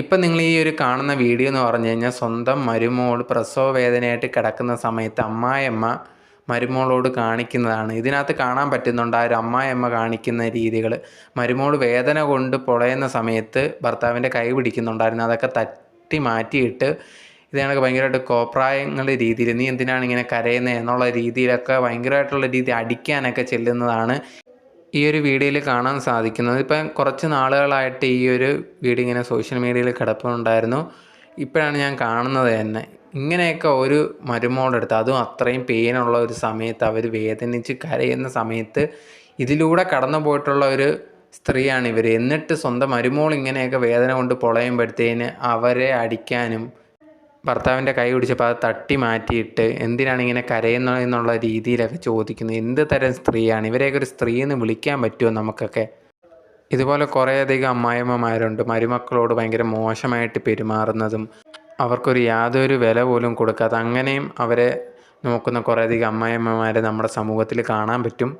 ഇപ്പം നിങ്ങൾ ഈ ഒരു കാണുന്ന വീഡിയോ എന്ന് പറഞ്ഞു കഴിഞ്ഞാൽ സ്വന്തം മരുമോൾ പ്രസവ വേദനയായിട്ട് കിടക്കുന്ന സമയത്ത് അമ്മായിയമ്മ മരുമോളോട് കാണിക്കുന്നതാണ്. ഇതിനകത്ത് കാണാൻ പറ്റുന്നുണ്ട് ആ ഒരു അമ്മായിയമ്മ കാണിക്കുന്ന രീതികൾ. മരുമോൾ വേദന കൊണ്ട് പൊളയുന്ന സമയത്ത് ഭർത്താവിന്റെ കൈ പിടിക്കുന്നുണ്ടായിരുന്നു. അതൊക്കെ തട്ടി മാറ്റിയിട്ട് ഇത് കണക്ക് ഭയങ്കരമായിട്ട് കോപ്രായങ്ങളുടെ രീതിയിൽ നീ എന്തിനാണ് ഇങ്ങനെ കരയുന്നത് എന്നുള്ള രീതിയിലൊക്കെ ഭയങ്കരമായിട്ടുള്ള രീതി അടിക്കാനൊക്കെ ചെല്ലുന്നതാണ്. ഈ ഒരു വീഡിയോയിൽ കാണാൻ സാധിക്കുന്നത്. ഇപ്പം കുറച്ച് നാളുകളായിട്ട് ഈ ഒരു വീഡിയോ ഇങ്ങനെ സോഷ്യൽ മീഡിയയിൽ കിടപ്പുണ്ടായിരുന്നു. ഇപ്പോഴാണ് ഞാൻ കാണുന്നത് തന്നെ. ഇങ്ങനെയൊക്കെ ഒരു മരുമോളെടുത്ത് അതും അത്രയും പെയിനുള്ള ഒരു സമയത്ത് അവർ വേദനിച്ച് കരയുന്ന സമയത്ത് ഇതിലൂടെ കടന്നു പോയിട്ടുള്ള ഒരു സ്ത്രീയാണ് ഇവർ എന്നിട്ട് സ്വന്തം മരുമോൾ ഇങ്ങനെയൊക്കെ വേദന കൊണ്ട് പൊളയുമ്പോഴത്തേന് അവരെ അടിക്കാനും ഭർത്താവിന്റെ കൈ പിടിച്ചപ്പോൾ അത് തട്ടി മാറ്റിയിട്ട് എന്തിനാണ് ഇങ്ങനെ കരയുന്നത് എന്നുള്ള രീതിയിലൊക്കെ ചോദിക്കുന്നത് എന്ത് തരം സ്ത്രീയാണ്? ഇവരെയൊക്കെ ഒരു സ്ത്രീ എന്ന് വിളിക്കാൻ പറ്റുമോ നമുക്കൊക്കെ? ഇതുപോലെ കുറേയധികം അമ്മായിമ്മമാരുണ്ട് മരുമക്കളോട് ഭയങ്കര മോശമായിട്ട് പെരുമാറുന്നതും അവർക്കൊരു യാതൊരു വില പോലും കൊടുക്കാതെ അങ്ങനെയും അവരെ നോക്കുന്ന കുറേയധികം അമ്മായിമ്മമാരെ നമ്മുടെ സമൂഹത്തിൽ കാണാൻ പറ്റും.